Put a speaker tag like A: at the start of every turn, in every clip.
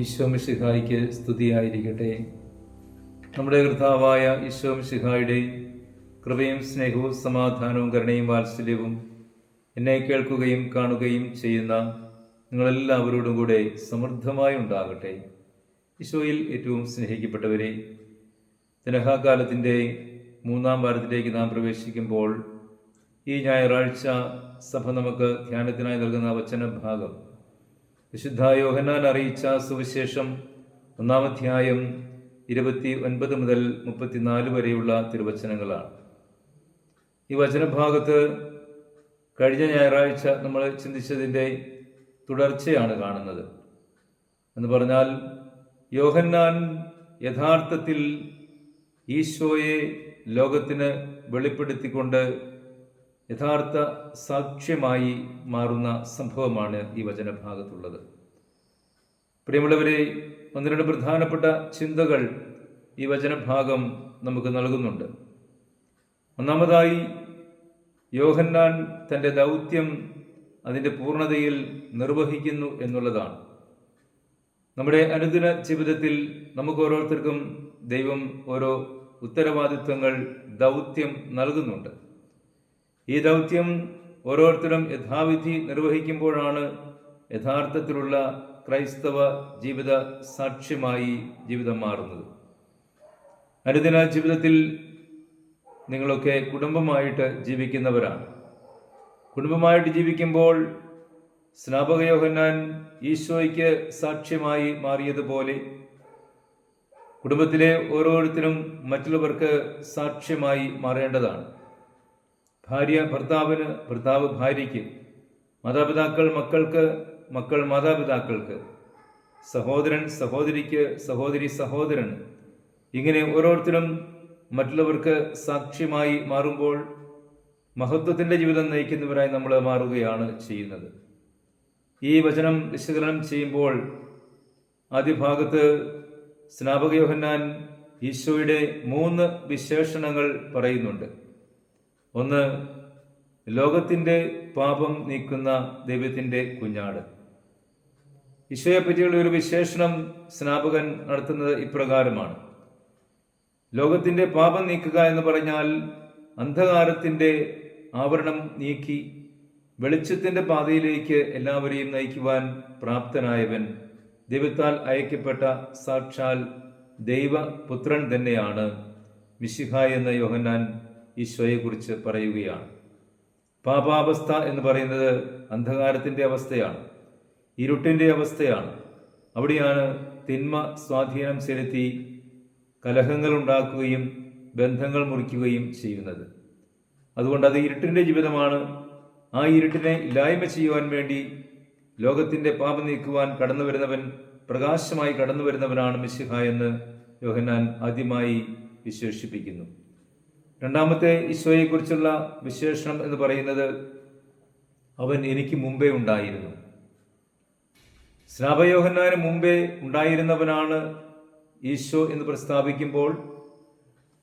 A: ഈശോമിഷിഹായിക്ക് സ്തുതിയായിരിക്കട്ടെ. നമ്മുടെ കർത്താവായ ഈശോമിഷിഹായുടെ കൃപയും സ്നേഹവും സമാധാനവും കരുണയും വാത്സല്യവും എന്നെ കേൾക്കുകയും കാണുകയും ചെയ്യുന്ന നിങ്ങളെല്ലാവരോടും കൂടെ സമൃദ്ധമായി ഉണ്ടാകട്ടെ. ഈശോയിൽ ഏറ്റവും സ്നേഹിക്കപ്പെട്ടവരെ ദിനഹാകാലത്തിന്റെ മൂന്നാം വാരത്തിലേക്ക് നാം പ്രവേശിക്കുമ്പോൾ ഈ ഞായറാഴ്ച സഭ നമുക്ക് ധ്യാനത്തിനായി നൽകുന്ന വചനഭാഗം വിശുദ്ധ യോഹന്നാൻ അറിയിച്ച സുവിശേഷം ഒന്നാമധ്യായം ഇരുപത്തി ഒൻപത് മുതൽ മുപ്പത്തിനാല് വരെയുള്ള തിരുവചനങ്ങളാണ്. ഈ വചനഭാഗത്ത് കഴിഞ്ഞ ഞായറാഴ്ച നമ്മൾ ചിന്തിച്ചതിന്റെ തുടർച്ചയാണ് കാണുന്നത്. എന്ന് പറഞ്ഞാൽ യോഹന്നാൻ യഥാർത്ഥത്തിൽ ഈശോയെ ലോകത്തിന് വെളിപ്പെടുത്തിക്കൊണ്ട് യഥാർത്ഥ സാക്ഷ്യമായി മാറുന്ന സംഭവമാണ് ഈ വചനഭാഗത്തുള്ളത്. പ്രിയമുള്ളവരെ ഒന്ന് രണ്ട് പ്രധാനപ്പെട്ട ചിന്തകൾ ഈ വചനഭാഗം നമുക്ക് നൽകുന്നുണ്ട്. ഒന്നാമതായി യോഹന്നാൻ തന്റെ ദൗത്യം അതിന്റെ പൂർണതയിൽ നിർവഹിക്കുന്നു എന്നുള്ളതാണ്. നമ്മുടെ അനുദിന ജീവിതത്തിൽ നമുക്ക് ഓരോരുത്തർക്കും ദൈവം ഓരോ ഉത്തരവാദിത്വങ്ങൾ ദൗത്യം നൽകുന്നുണ്ട്. ഈ ദൗത്യം ഓരോരുത്തരും യഥാവിധി നിർവഹിക്കുമ്പോഴാണ് യഥാർത്ഥത്തിലുള്ള ക്രൈസ്തവ ജീവിത സാക്ഷ്യമായി ജീവിതം മാറുന്നത്. അനുദിന ജീവിതത്തിൽ നിങ്ങളൊക്കെ കുടുംബമായിട്ട് ജീവിക്കുന്നവരാണ്. കുടുംബമായിട്ട് ജീവിക്കുമ്പോൾ സ്നാപകയോഹന്നാൻ ഈശോയ്ക്ക് സാക്ഷ്യമായി മാറിയതുപോലെ കുടുംബത്തിലെ ഓരോരുത്തരും മറ്റുള്ളവർക്ക് സാക്ഷ്യമായി മാറേണ്ടതാണ്. ഭാര്യ ഭർത്താവിന് ഭർത്താവ് ഭാര്യയ്ക്ക് മാതാപിതാക്കൾ മക്കൾക്ക് മക്കൾ മാതാപിതാക്കൾക്ക് സഹോദരൻ സഹോദരിക്ക് സഹോദരി സഹോദരൻ ഇങ്ങനെ ഓരോരുത്തരും മറ്റുള്ളവർക്ക് സാക്ഷ്യമായി മാറുമ്പോൾ മഹത്വത്തിന്റെ ജീവിതം നയിക്കുന്നവരായി നമ്മൾ മാറുകയാണ് ചെയ്യുന്നത്. ഈ വചനം വിശകലനം ചെയ്യുമ്പോൾ ആദ്യ ഭാഗത്ത് സ്നാപക യോഹന്നാൻ ഈശോയുടെ മൂന്ന് വിശേഷണങ്ങൾ പറയുന്നുണ്ട്. ഒന്ന് ലോകത്തിന്റെ പാപം നീക്കുന്ന ദൈവത്തിന്റെ കുഞ്ഞാട്. ഈശോയെ പറ്റിയുള്ള ഒരു വിശേഷണം സ്നാപകൻ നടത്തുന്നത് ഇപ്രകാരമാണ്. ലോകത്തിന്റെ പാപം നീക്കുക എന്ന് പറഞ്ഞാൽ അന്ധകാരത്തിന്റെ ആവരണം നീക്കി വെളിച്ചത്തിന്റെ പാതയിലേക്ക് എല്ലാവരെയും നയിക്കുവാൻ പ്രാപ്തനായവൻ ദൈവത്താൽ അയക്കപ്പെട്ട സാക്ഷാൽ ദൈവപുത്രൻ തന്നെയാണ് മിശിഹ എന്ന യോഹന്നാൻ ഈശോയെക്കുറിച്ച് പറയുകയാണ്. പാപാവസ്ഥ എന്ന് പറയുന്നത് അന്ധകാരത്തിന്റെ അവസ്ഥയാണ്. ഇരുട്ടിന്റെ അവസ്ഥയാണ്. അവിടെയാണ് തിന്മ സ്വാധീനം ചെലുത്തി കലഹങ്ങൾ ഉണ്ടാക്കുകയും ബന്ധങ്ങൾ മുറിക്കുകയും ചെയ്യുന്നത്. അതുകൊണ്ട് അത് ഇരുട്ടിന്റെ ജീവിതമാണ്. ആ ഇരുട്ടിനെ ഇല്ലായ്മ ചെയ്യുവാൻ വേണ്ടി ലോകത്തിന്റെ പാപം നീക്കുവാൻ കടന്നു വരുന്നവൻ പ്രകാശമായി കടന്നു വരുന്നവനാണ് മിശിഹ എന്ന് യോഹനാൻ ആദ്യമായി വിശേഷിപ്പിക്കുന്നു. രണ്ടാമത്തെ ഈശോയെക്കുറിച്ചുള്ള വിശേഷണം എന്ന് പറയുന്നത് അവൻ എനിക്ക് മുമ്പേ ഉണ്ടായിരുന്നു. സ്നാപയോഹന്നാന് മുമ്പേ ഉണ്ടായിരുന്നവനാണ് ഈശോ എന്ന് പ്രസ്താവിക്കുമ്പോൾ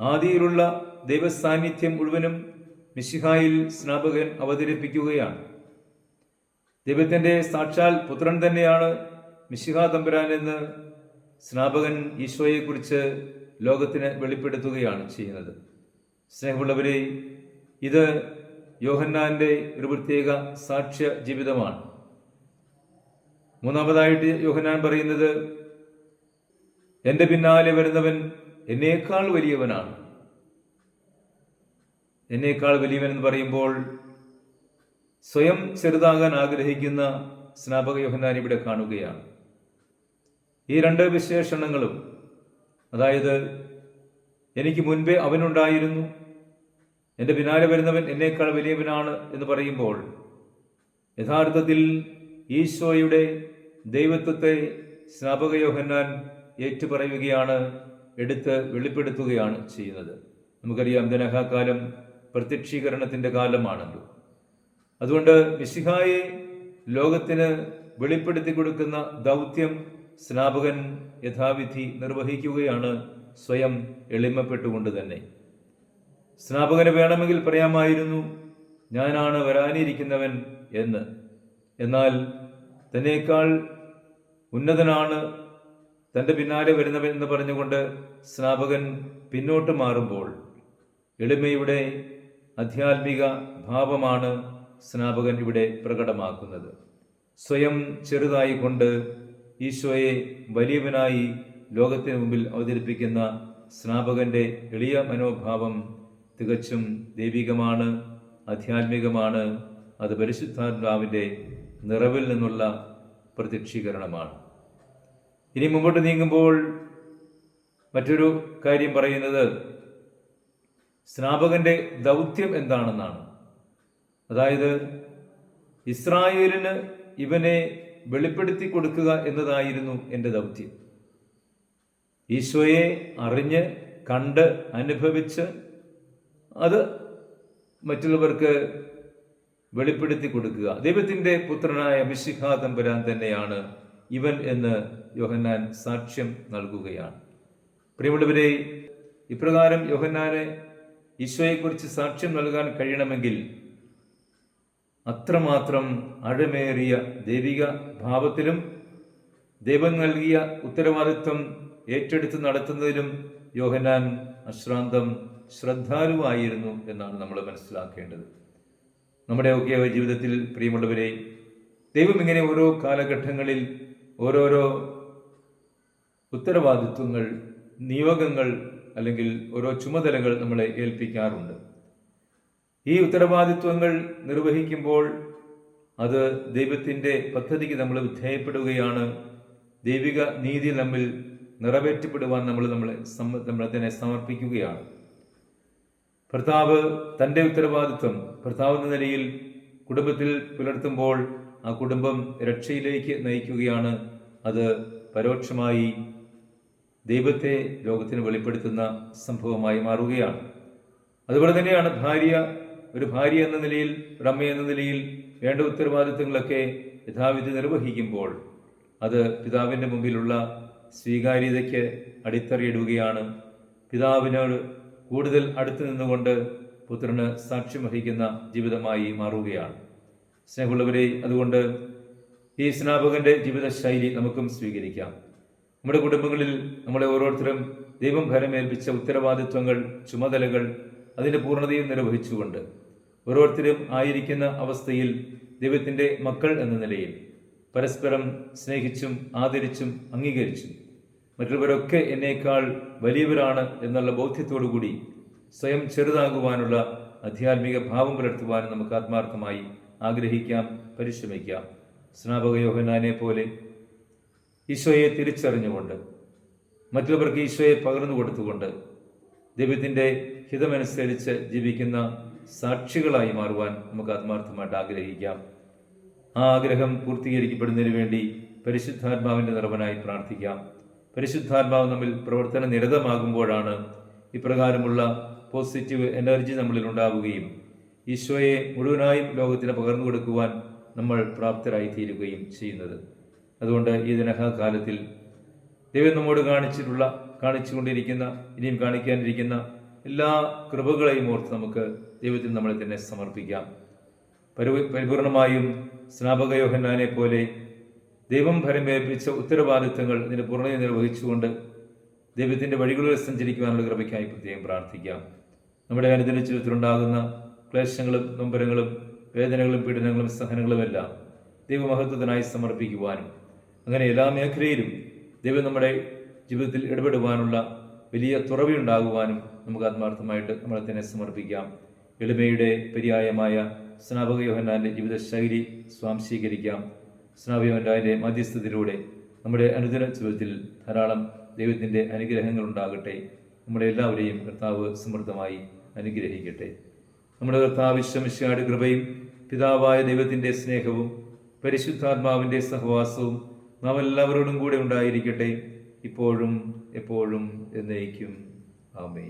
A: ആദിയിലുള്ള ദൈവസാന്നിധ്യം മുഴുവനും മിശിഹായിൽ സ്നാപകൻ അവതരിപ്പിക്കുകയാണ്. ദൈവത്തിന്റെ സാക്ഷാൽ പുത്രൻ തന്നെയാണ് മിശിഹ തമ്പുരാൻ എന്ന് സ്നാപകൻ ഈശോയെക്കുറിച്ച് ലോകത്തിന് വെളിപ്പെടുത്തുകയാണ് ചെയ്യുന്നത്. സ്നേഹമുള്ളവരെ ഇത് യോഹന്നാന്റെ ഒരു പ്രത്യേക സാക്ഷ്യ ജീവിതമാണ്. മൂന്നാമതായിട്ട് യോഹന്നാൻ പറയുന്നത് എന്റെ പിന്നാലെ വരുന്നവൻ എന്നേക്കാൾ വലിയവനാണ്. എന്നേക്കാൾ വലിയവൻ എന്ന് പറയുമ്പോൾ സ്വയം ചെറുതാകാൻ ആഗ്രഹിക്കുന്ന സ്നാപക യോഹന്നാൻ ഇവിടെ കാണുകയാണ്. ഈ രണ്ട് വിശേഷണങ്ങളും അതായത് എനിക്ക് മുൻപേ അവനുണ്ടായിരുന്നു. എന്റെ പിന്നാലെ വരുന്നവൻ എന്നേക്കാൾ വലിയവനാണ് എന്ന് പറയുമ്പോൾ യഥാർത്ഥത്തിൽ ഈശോയുടെ ദൈവത്വത്തെ സ്നാപക യോഹന്നാൻ ഏറ്റുപറയുകയാണ് എടുത്ത് വെളിപ്പെടുത്തുകയാണ് ചെയ്യുന്നത്. നമുക്കറിയാം ദനഹാകാലം പ്രത്യക്ഷീകരണത്തിന്റെ കാലമാണല്ലോ. അതുകൊണ്ട് മിശിഹായെ ലോകത്തിന് വെളിപ്പെടുത്തി കൊടുക്കുന്ന ദൗത്യം സ്നാപകൻ യഥാവിധി നിർവഹിക്കുകയാണ് സ്വയം എളിമപ്പെട്ടുകൊണ്ട് തന്നെ. സ്നാപകന് വേണമെങ്കിൽ പറയാമായിരുന്നു ഞാനാണ് വരാനിരിക്കുന്നവൻ എന്ന്. എന്നാൽ തന്നേക്കാൾ ഉന്നതനാണ് തന്റെ പിന്നാലെ വരുന്നവൻ എന്ന് പറഞ്ഞുകൊണ്ട് സ്നാപകൻ പിന്നോട്ട് മാറുമ്പോൾ എളിമയുടെ ആധ്യാത്മിക ഭാവമാണ് സ്നാപകൻ ഇവിടെ പ്രകടമാക്കുന്നത്. സ്വയം ചെറുതായിക്കൊണ്ട് ഈശോയെ വലിയവനായി ലോകത്തിന് മുമ്പിൽ അവതരിപ്പിക്കുന്ന സ്നാപകന്റെ എളിയ മനോഭാവം തികച്ചും ദൈവികമാണ് ആധ്യാത്മികമാണ്. അത് പരിശുദ്ധാത്മാവിന്റെ നിറവിൽ നിന്നുള്ള പ്രത്യക്ഷീകരണമാണ്. ഇനി മുമ്പോട്ട് നീങ്ങുമ്പോൾ മറ്റൊരു കാര്യം പറയുന്നത് സ്നാപകന്റെ ദൗത്യം എന്താണെന്നാണ്. അതായത് ഇസ്രായേലിന് ഇവനെ വെളിപ്പെടുത്തി കൊടുക്കുക എന്നതായിരുന്നു എന്റെ ദൗത്യം. ഈശോയെ അറിഞ്ഞ് കണ്ട് അനുഭവിച്ച് അത് മറ്റുള്ളവർക്ക് വെളിപ്പെടുത്തി കൊടുക്കുക. ദൈവത്തിന്റെ പുത്രനായ മിശിഖ തമ്പുരാൻ തന്നെയാണ് ഇവൻ എന്ന് യോഹന്നാൻ സാക്ഷ്യം നൽകുകയാണ്. പ്രിയമുള്ളവരെ ഇപ്രകാരം യോഹന്നാന് ഈശോയെക്കുറിച്ച് സാക്ഷ്യം നൽകാൻ കഴിയണമെങ്കിൽ അത്രമാത്രം അഴമേറിയ ദൈവിക ഭാവത്തിലും ദൈവം നൽകിയ ഉത്തരവാദിത്വം ഏറ്റെടുത്ത് നടത്തുന്നതിലും യോഹനാൻ അശ്രാന്തം ശ്രദ്ധാലുവായിരുന്നു എന്നാണ് നമ്മൾ മനസ്സിലാക്കേണ്ടത്. നമ്മുടെ ഒക്കെ ജീവിതത്തിൽ പ്രിയമുള്ളവരെ ദൈവം ഇങ്ങനെ ഓരോ കാലഘട്ടങ്ങളിൽ ഓരോരോ ഉത്തരവാദിത്വങ്ങൾ നിയോഗങ്ങൾ അല്ലെങ്കിൽ ഓരോ ചുമതലകൾ നമ്മളെ ഏൽപ്പിക്കാറുണ്ട്. ഈ ഉത്തരവാദിത്വങ്ങൾ നിർവഹിക്കുമ്പോൾ അത് ദൈവത്തിന്റെ പദ്ധതിക്ക് നമ്മൾ വിധേയപ്പെടുകയാണ്. ദൈവിക നീതി നമ്മിൽ നിറവേറ്റപ്പെടുവാൻ നമ്മൾ നമ്മളെ നമ്മളെ തന്നെ സമർപ്പിക്കുകയാണ്. ഭർത്താവ് തന്റെ ഉത്തരവാദിത്വം ഭർത്താവ് എന്ന നിലയിൽ കുടുംബത്തിൽ പുലർത്തുമ്പോൾ ആ കുടുംബം രക്ഷയിലേക്ക് നയിക്കുകയാണ്. അത് പരോക്ഷമായി ദൈവത്തെ ലോകത്തിന് വെളിപ്പെടുത്തുന്ന സംഭവമായി മാറുകയാണ്. അതുപോലെ തന്നെയാണ് ഭാര്യ ഒരു ഭാര്യ എന്ന നിലയിൽ ഒരു അമ്മ എന്ന നിലയിൽ വേണ്ട ഉത്തരവാദിത്തങ്ങളൊക്കെ യഥാവിധി നിർവഹിക്കുമ്പോൾ അത് പിതാവിന്റെ മുമ്പിലുള്ള സ്വീകാര്യതയ്ക്ക് അടിത്തറയിടുകയാണ്. പിതാവിനോട് കൂടുതൽ അടുത്തു നിന്നുകൊണ്ട് പുത്രന് സാക്ഷ്യം വഹിക്കുന്ന ജീവിതമായി മാറുകയാണ്. സ്നേഹമുള്ളവരെ അതുകൊണ്ട് ഈ സ്നാപകന്റെ ജീവിത ശൈലി നമുക്കും സ്വീകരിക്കാം. നമ്മുടെ കുടുംബങ്ങളിൽ നമ്മളെ ഓരോരുത്തരും ദൈവം ഫലമേൽപ്പിച്ച ഉത്തരവാദിത്വങ്ങൾ ചുമതലകൾ അതിന്റെ പൂർണതയും നിർവഹിച്ചുകൊണ്ട് ഓരോരുത്തരും ആയിരിക്കുന്ന അവസ്ഥയിൽ ദൈവത്തിന്റെ മക്കൾ എന്ന നിലയിൽ പരസ്പരം സ്നേഹിച്ചും ആദരിച്ചും അംഗീകരിച്ചും മറ്റുള്ളവരൊക്കെ എന്നേക്കാൾ വലിയവരാണ് എന്നുള്ള ബോധ്യത്തോടു കൂടി സ്വയം ചെറുതാകുവാനുള്ള ആധ്യാത്മിക ഭാവം പുലർത്തുവാനും നമുക്ക് ആത്മാർത്ഥമായി ആഗ്രഹിക്കാം പരിശ്രമിക്കാം. സ്നാപക യോഹനാനെ പോലെ ഈശോയെ തിരിച്ചറിഞ്ഞുകൊണ്ട് മറ്റുള്ളവർക്ക് ഈശോയെ പകർന്നു കൊടുത്തുകൊണ്ട് ദൈവത്തിന്റെ ഹിതമനുസരിച്ച് ജീവിക്കുന്ന സാക്ഷികളായി മാറുവാൻ നമുക്ക് ആത്മാർത്ഥമായിട്ട് ആഗ്രഹിക്കാം. ആ ആഗ്രഹം പൂർത്തീകരിക്കപ്പെടുന്നതിന് വേണ്ടി പരിശുദ്ധാത്മാവിന്റെ നിറവനായി പ്രാർത്ഥിക്കാം. പരിശുദ്ധാത്മാവ് നമ്മിൽ പ്രവർത്തന നിരതമാകുമ്പോഴാണ് ഇപ്രകാരമുള്ള പോസിറ്റീവ് എനർജി നമ്മളിൽ ഉണ്ടാവുകയും ഈശോയെ മുഴുവനായും ലോകത്തിന് പകർന്നു കൊടുക്കുവാൻ നമ്മൾ പ്രാപ്തരായി തീരുകയും ചെയ്യുന്നത്. അതുകൊണ്ട് ഈ ദിനകാലത്തിൽ ദൈവം നമ്മോട് കാണിച്ചിട്ടുള്ള കാണിച്ചുകൊണ്ടിരിക്കുന്ന ഇനിയും കാണിക്കാനിരിക്കുന്ന എല്ലാ കൃപകളെയും ഓർത്ത് നമുക്ക് ദൈവത്തിൽ നമ്മളെ തന്നെ സമർപ്പിക്കാം. പരിപൂർണമായും സ്നാപക യോഹന്നാനെ പോലെ ദൈവം ഭരമേൽപ്പിച്ച ഉത്തരവാദിത്തങ്ങൾ അതിന് പൂർണത നിർവഹിച്ചുകൊണ്ട് ദൈവത്തിന്റെ വഴികളിൽ സഞ്ചരിക്കുവാനുള്ള കൃപയ്ക്കായി പ്രത്യേകം പ്രാർത്ഥിക്കാം. നമ്മുടെ അനുദിന ജീവിതത്തിലുണ്ടാകുന്ന ക്ലേശങ്ങളും നൊമ്പരങ്ങളും വേദനകളും പീഡനങ്ങളും സഹനങ്ങളും എല്ലാം ദൈവമഹത്വത്തിനായി സമർപ്പിക്കുവാനും അങ്ങനെ എല്ലാ മേഖലയിലും ദൈവം നമ്മുടെ ജീവിതത്തിൽ ഇടപെടുവാനുള്ള വലിയ തുറവിയുണ്ടാകുവാനും നമുക്ക് ആത്മാർത്ഥമായിട്ട് നമ്മളെ തന്നെ സമർപ്പിക്കാം. എളിമയുടെ പര്യായമായ സ്നാപക യോഹന്നാന്റെ ജീവിതശൈലി സ്വാംശീകരിക്കാം. സ്നാപക മധ്യസ്ഥതയിലൂടെ നമ്മുടെ അനുദിന ജീവിതത്തിൽ ധാരാളം ദൈവത്തിന്റെ അനുഗ്രഹങ്ങൾ ഉണ്ടാകട്ടെ നമ്മുടെ എല്ലാവരെയും കർത്താവ് സമൃദ്ധമായി അനുഗ്രഹിക്കട്ടെ. നമ്മുടെ കർത്താവ് വിശ്വമിശാട് കൃപയും പിതാവായ ദൈവത്തിന്റെ സ്നേഹവും പരിശുദ്ധാത്മാവിന്റെ സഹവാസവും നാം എല്ലാവരോടും കൂടെ ഉണ്ടായിരിക്കട്ടെ. ഇപ്പോഴും എപ്പോഴും എന്നേക്കും. ആമേ